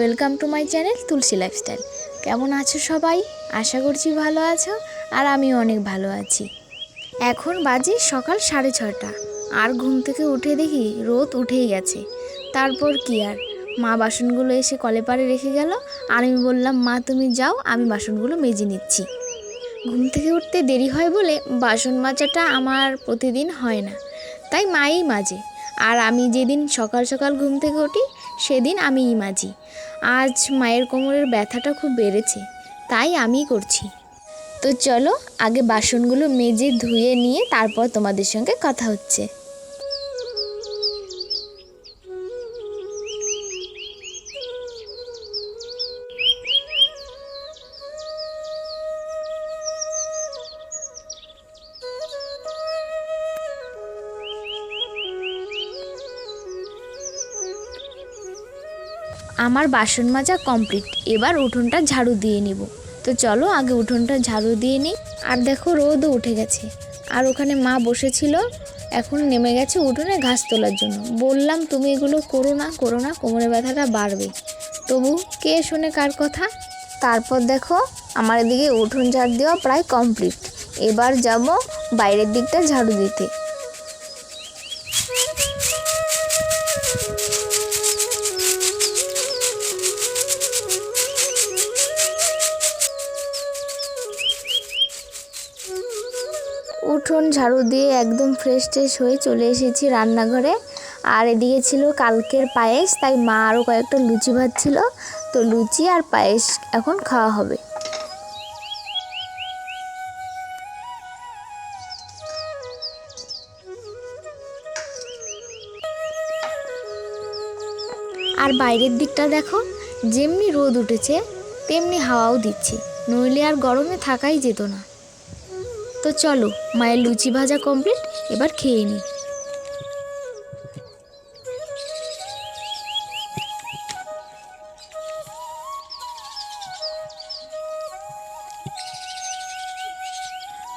Welcome to my channel Tulsi lifestyle. কেমন আছো সবাই? আশা করছি ভালো আছো আর আমিও অনেক ভালো আছি। এখন বাজে সকাল সাড়ে ছটা আর ঘুম থেকে উঠে দেখি রোদ উঠেই গেছে। তারপর কি আর? মা বাসনগুলো এসে কলে পাড়ে রেখে গেল। আর আমি বললাম, মা, তুমি যাও, আমি বাসনগুলো মেজে নিচ্ছি। ঘুম থেকে উঠতে দেরি হয় বলে বাসন মাজাটা আমার প্রতিদিন হয় না। তাই মাই মাজে। আর আমি যেদিন সকাল সকাল ঘুম থেকে উঠি সেদিন আমিই মাজি আজ মায়ের কোমরের ব্যথাটা খুব বেড়েছে, তাই আমি করছি। তো চলো, আগে বাসনগুলো মেজে ধুয়ে নিয়ে তারপর তোমাদের সঙ্গে কথা হচ্ছে। আমার বাসন মাজা কমপ্লিট। এবার উঠোনটা ঝাড়ু দিয়ে নিব। তো চলো, আগে উঠোনটা ঝাড়ু দিয়ে নিই। আর দেখো, রোদও উঠে গেছে। আর ওখানে মা বসেছিল। এখন নেমে গেছে উঠোনে ঘাস তোলার জন্য। বললাম, তুমি এগুলো করো না করো না, কোমরে ব্যথাটা বাড়বে। তবু কে শোনে কার কথা? তারপর দেখো, আমার এদিকে উঠোন ঝাড় দেওয়া প্রায় কমপ্লিট। এবার যাব বাইরের দিকটা ঝাড়ু দিতে। ঝাড়ু দিয়ে একদম ফ্রেশ ট্রেশ হয়ে চলে এসেছি রান্নাঘরে। আর এদিকে ছিল কালকের পায়েস, তাই মা আরও কয়েকটা লুচি ভাজছিল তো লুচি আর পায়েস এখন খাওয়া হবে। আর বাইরের দিকটা দেখো, যেমনি রোদ উঠেছে, তেমনি হাওয়াও দিচ্ছে। নইলে আর গরমে থাকাই যেত না। তো চলো, মায়ের লুচি ভাজা কমপ্লিট এবার খেয়ে নিই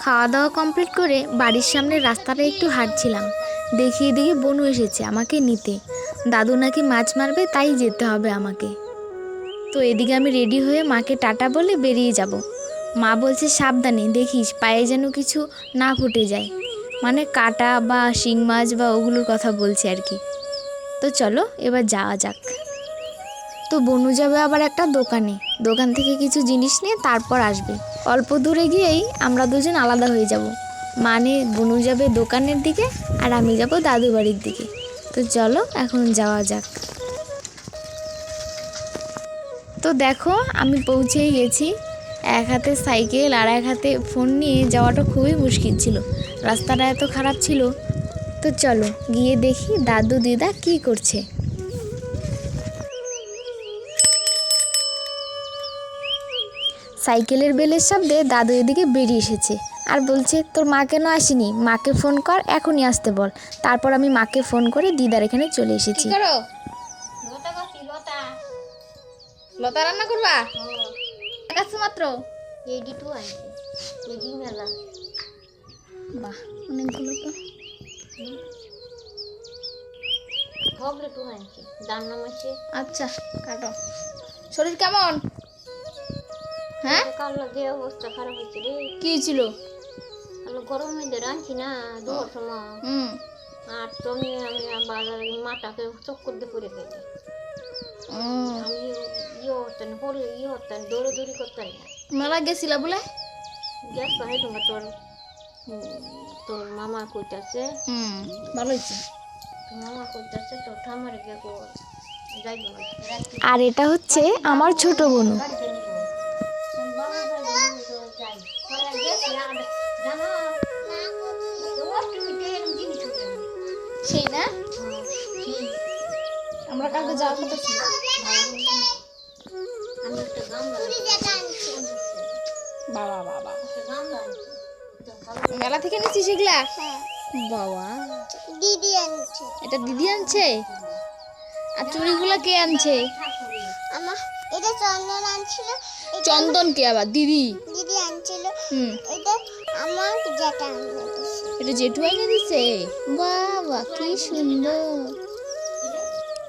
খাওয়া দাওয়া কমপ্লিট করে বাড়ির সামনে রাস্তাটা একটু হাঁটছিলাম। দেখিয়ে দেখি বনু এসেছে আমাকে নিতে। দাদু নাকি মাছ মারবে, তাই যেতে হবে আমাকে। তো এদিকে আমি রেডি হয়ে মাকে টাটা বলে বেরিয়ে যাব। মা বলছে, সাবধানে দেখিস, পায়ে যেন কিছু না ফুটে যায়। মানে কাটা বা শিং মাছ বা ওগুলোর কথা বলছে আর কি। তো চলো, এবার যাওয়া যাক। তো বনু যাবে আবার একটা দোকানে। দোকান থেকে কিছু জিনিস নিয়ে তারপর আসবে। অল্প দূরে গিয়েই আমরা দুজন আলাদা হয়ে যাব। মানে বনু যাবে দোকানের দিকে আর আমি যাব দাদু বাড়ির দিকে। তো চলো, এখন যাওয়া যাক। তো দেখো, আমি পৌঁছেই গেছি। এক হাতে সাইকেল আর এক হাতে ফোন নিয়ে যাওয়াটা খুবই মুশকিল ছিল। রাস্তাটা এত খারাপ ছিল। তো চলো গিয়ে দেখি দাদু দিদা কি করছে। সাইকেলের বেলের শব্দে দাদু এদিকে বেরিয়ে এসেছে আর বলছে তোর মা কেন আসেনি? মাকে ফোন কর এখনই আসতে বল। তারপর আমি মাকে ফোন করে দিদার এখানে চলে এসেছি। লতা রান্না করবা? কাছে মাত্র? এডি টু আছে এডি মেলা বাহ অনেকগুলো তো। টু আছে। দান নাম আছে? আচ্ছা কাটো। শরীর কেমন? হ্যাঁ? কালো যে অবস্থা খারাপ হয়েছে রে। কি ছিল? কালো গরম রাঁধছি না দুয়ার সময় হুম। আর তুমি আমি বাজারে মাটাকে চক্কর দিয়ে পড়ে গেছে। আমি ইয়ে হতেন পড়লে ইয়ে হতেন দৌড়ে দৌড়ি করতেন না মেলা গেছিলা বলে? গ্যাস পাহাই তোমার তোর হুম, তোর মামা কইতাছে হুম ভালো হয়েছে তোর মামা কইতাছে তোর ঠামারে গিয়ে রাত্রি আর এটা হচ্ছে আমার ছোট বোন। যাই পরে গেছি সেই না? হ্যাঁ, আমরা কালকে যাওয়ার কথা ছিল। বাবা বাবা। ভালো মেলা থেকে নিচ্ছিস এগুলা? বাবা। দিদি আনছে। এটা দিদি আনছে? আর চুড়িগুলা কে আনছে? আমার এটা চন্দন আনছিল। চন্দন কে আবার? দিদি। দিদি আনছিল। হুম। এটা আমার যেটা আনছে এটা জেঠু দিছে? বাবা কি সুন্দর।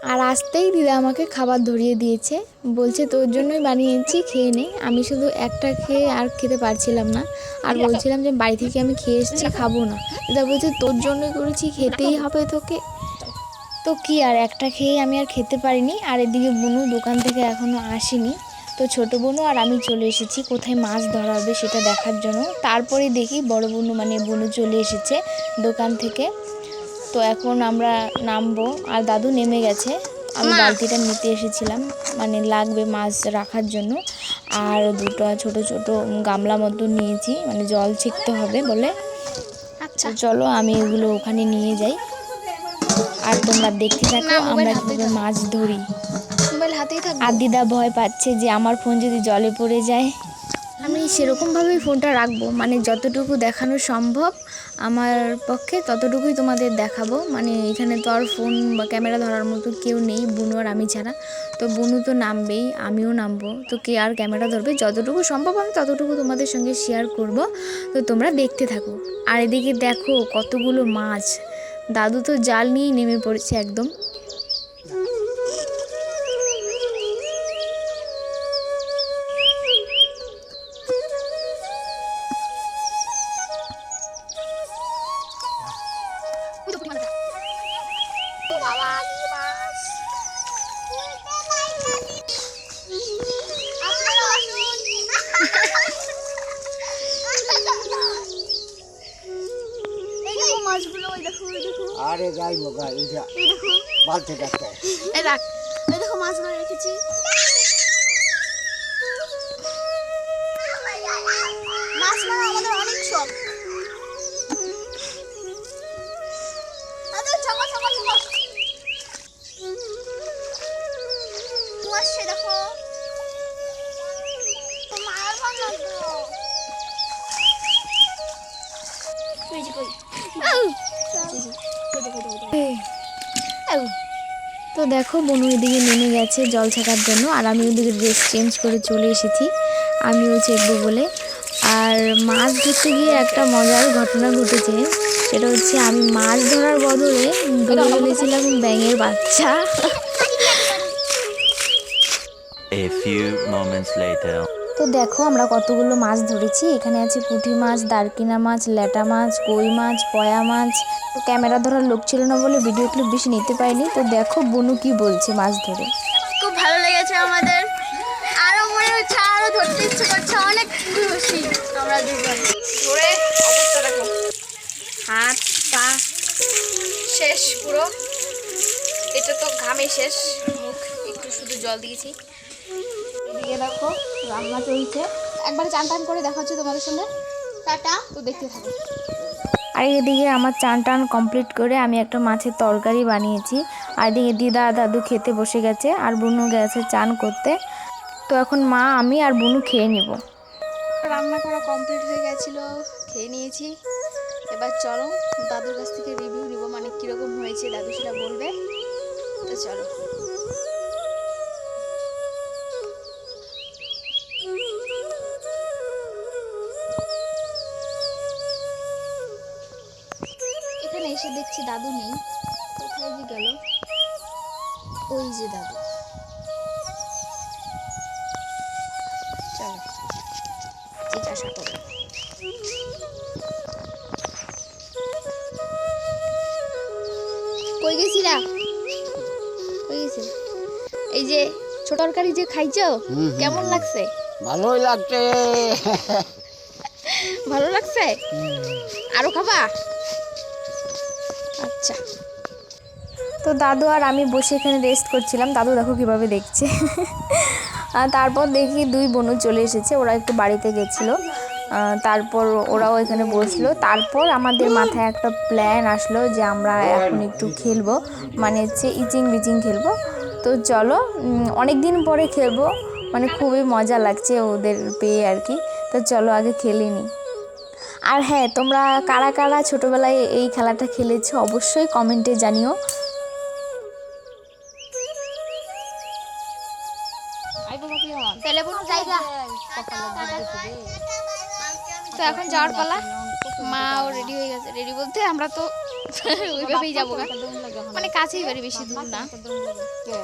আর আসতেই দিদা আমাকে খাবার ধরিয়ে দিয়েছে। বলছে, তোর জন্যই বানিয়েছি, খেয়ে নে। আমি শুধু একটা খেয়ে আর খেতে পারছিলাম না। আর বলছিলাম যে, বাড়ি থেকে আমি খেয়ে এসেছি, খাব না। দিদা বলছে, তোর জন্যই করেছি, খেতেই হবে তোকে। তো কি আর, একটা খেয়ে আমি আর খেতে পারিনি। আর এদিকে বুনু দোকান থেকে এখনও আসেনি। তো ছোটো বোনু আর আমি চলে এসেছি, কোথায় মাছ ধরা হবে সেটা দেখার জন্য। তারপরে দেখি বড় বোনু মানে বোনু চলে এসেছে দোকান থেকে। তো এখন আমরা নামবো। আর দাদু নেমে গেছে। আমি বালতিটা নিতে এসেছিলাম। মানে লাগবে মাছ রাখার জন্য। আর দুটো ছোট ছোট গামলা মতো নিয়েছি। মানে জল ছিটতে হবে বলে। আচ্ছা। চলো আমি এগুলো ওখানে নিয়ে যাই। আর তোমরা দেখতে থাকো আমরা কীভাবে। মাছ ধরি। আর দিদা ভয় পাচ্ছে যে আমার ফোন যদি জলে পড়ে যায়। সেরকমভাবেই ফোনটা রাখব। মানে যতটুকু দেখানো সম্ভব আমার পক্ষে ততটুকুই তোমাদের দেখাবো। মানে এখানে তো আর ফোন বা ক্যামেরা ধরার মতো কেউ নেই, বুনু আর আমি ছাড়া। তো বুনু তো নামবেই, আমিও নামবো। তো কে আর ক্যামেরা ধরবে? যতটুকু সম্ভব আমি ততটুকু তোমাদের সঙ্গে শেয়ার করব। তো তোমরা দেখতে থাকো। আর এদিকে দেখো কতগুলো মাছ। দাদু তো জাল নিয়েই নেমে পড়েছে একদম। দেখো ওই দেখো আরে গাই মগা এই যে। দেখো বালতি ডাক্তার এই রাখ। এই দেখো মাছগুলো রেখেছি। মাছ মারা আমাদের অনেক শখ। তো দেখো বনু এদিকে নেমে গেছে জল ছাকার জন্য আর আমি ওদিকে ড্রেস চেঞ্জ করে চলে এসেছি। আমিও চেকবো বলে। আর মাছ ধরতে গিয়ে একটা মজার ঘটনা ঘটেছে সেটা হচ্ছে আমি মাছ ধরার বদলে ধরে ফেলেছিলাম ব্যাঙের বাচ্চা। A few moments later. তো দেখো আমরা কতগুলো মাছ ধরেছি। এখানে আছে পুঁটি মাছ, দারকিনা মাছ, ল্যাটা মাছ, কই মাছ, পয়া মাছ। তো ক্যামেরা ধরার লোক ছিল না বলে ভিডিও ক্লিপ বেশি নিতে পারিনি। তো দেখো বনু কি বলছে মাছ ধরে। খুব ভালো লেগেছে আমাদের। আরও মনে হচ্ছে আরও ধরতে ইচ্ছে করছে। অনেক খুশি আমরা হাত, পা, শেষ পুরো। এটা তো ঘামে শেষ। মুখ একটু শুধু জল দিয়েছি। এদিকে দেখো রান্না চলছে। একবার চান টান করে দেখা হচ্ছে তোমাদের সঙ্গে টাটা তো দেখতে থাকো। আর এদিকে আমার চান টান কমপ্লিট করে আমি একটা মাছের তরকারি বানিয়েছি। আর এদিকে দিদা দাদু খেতে বসে গেছে আর বুনু গেছে চান করতে। তো এখন মা আমি আর বুনু খেয়ে নিব। রান্না করা কমপ্লিট হয়ে গেছিল খেয়ে নিয়েছি। এবার চলো দাদুর কাছ থেকে রিভিউ নিব মানে কীরকম হয়েছে দাদু সেটা বলবে। তো চলো। এসে দেখছি দাদু নেই। কোথায় যে গেল? ওই যে দাদু। চলো জিজ্ঞাসা করো। কই গেছিলা? কই গেছিল? এই যে ছোট তরকারি যে খাইছো কেমন লাগছে? ভালোই লাগছে। ভালো লাগছে? আরও খাবা? আচ্ছা। তো দাদু আর আমি বসে এখানে রেস্ট করছিলাম। দাদু দেখো কীভাবে দেখছে। আর তারপর দেখি দুই বোনও চলে এসেছে। ওরা একটু বাড়িতে গেছিল। তারপর ওরাও এখানে বসল। তারপর আমাদের মাথায় একটা প্ল্যান আসলো যে আমরা এখন একটু খেলব। মানে হচ্ছে ইচিং বিচিং খেলব। তো চলো অনেক দিন পরে খেলব। মানে খুবই মজা লাগছে ওদের পেয়ে আর কি। তো চলো আগে খেলে নিই আর হ্যাঁ তোমরা কারা কারা ছোটোবেলায় এই খেলাটা খেলেছো অবশ্যই কমেন্টে জানিও। তো এখন যাওয়ার পালা। মাও রেডি হয়ে গেছে। রেডি বলতে আমরা তো ওইভাবেই যাব মানে কাছেই বাড়ি, বেশি দূর না। তো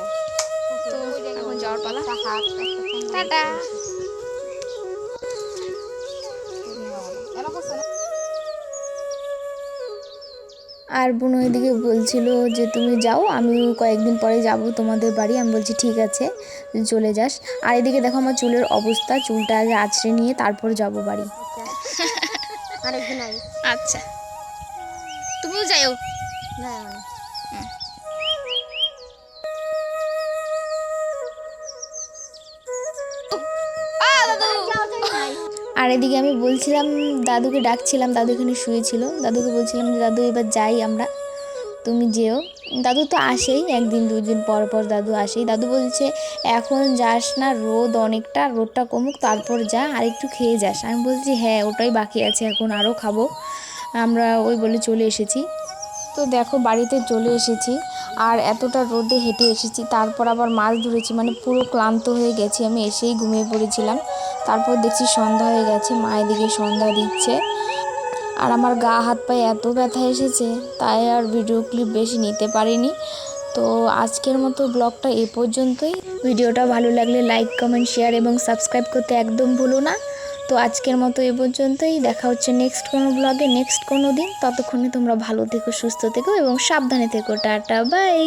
এখন যাওয়ার পালা। টাটা। আর বোন ওইদিকে বলছিল যে তুমি যাও আমি কয়েকদিন পরে যাব তোমাদের বাড়ি। আমি বলছি ঠিক আছে চলে যাস। আর এদিকে দেখো আমার চুলের অবস্থা চুলটা আগে আছড়ে নিয়ে তারপর যাব বাড়ি। আচ্ছা। তুমিও যাও না আর এদিকে আমি বলছিলাম, দাদুকে ডাকছিলাম, দাদু এখানে শুয়েছিল। দাদুকে বলছিলাম যে, দাদু, এবার যাই আমরা। তুমি যেও। দাদু তো আসেই একদিন দুই দিন পর পর দাদু আসেই। দাদু বলছে, এখন যাস না, রোদ অনেকটা, রোদটা কমুক, তারপর যা, আর একটু খেয়ে যাস। আমি বলছি হ্যাঁ ওটাই বাকি আছে, এখন আরও খাব। আমরা ওই বলে চলে এসেছি। তো দেখো বাড়িতে চলে এসেছি। আর এতটা রোদে হেঁটে এসেছি, তারপর আবার মাছ ধরেছি মানে পুরো ক্লান্ত হয়ে গেছি। আমি এসেই ঘুমিয়ে পড়েছিলাম। তারপর দেখছি সন্ধ্যা হয়ে গেছে মায়ের দিকে সন্ধ্যা দিচ্ছে। আর আমার গা, হাত, পায়ে এত ব্যথা এসেছে, তাই আর ভিডিও ক্লিপ বেশি নিতে পারিনি। তো আজকের মতো ব্লগটা এ পর্যন্তই। ভিডিওটা ভালো লাগলে লাইক কমেন্ট শেয়ার এবং সাবস্ক্রাইব করতে একদম ভুলো না। তো আজকের মতো এ পর্যন্তই। দেখা হচ্ছে নেক্সট কোনো ব্লগে নেক্সট কোনো দিন। ততক্ষণে তোমরা ভালো থেকো, সুস্থ থেকো এবং সাবধানে থেকো। Tata bye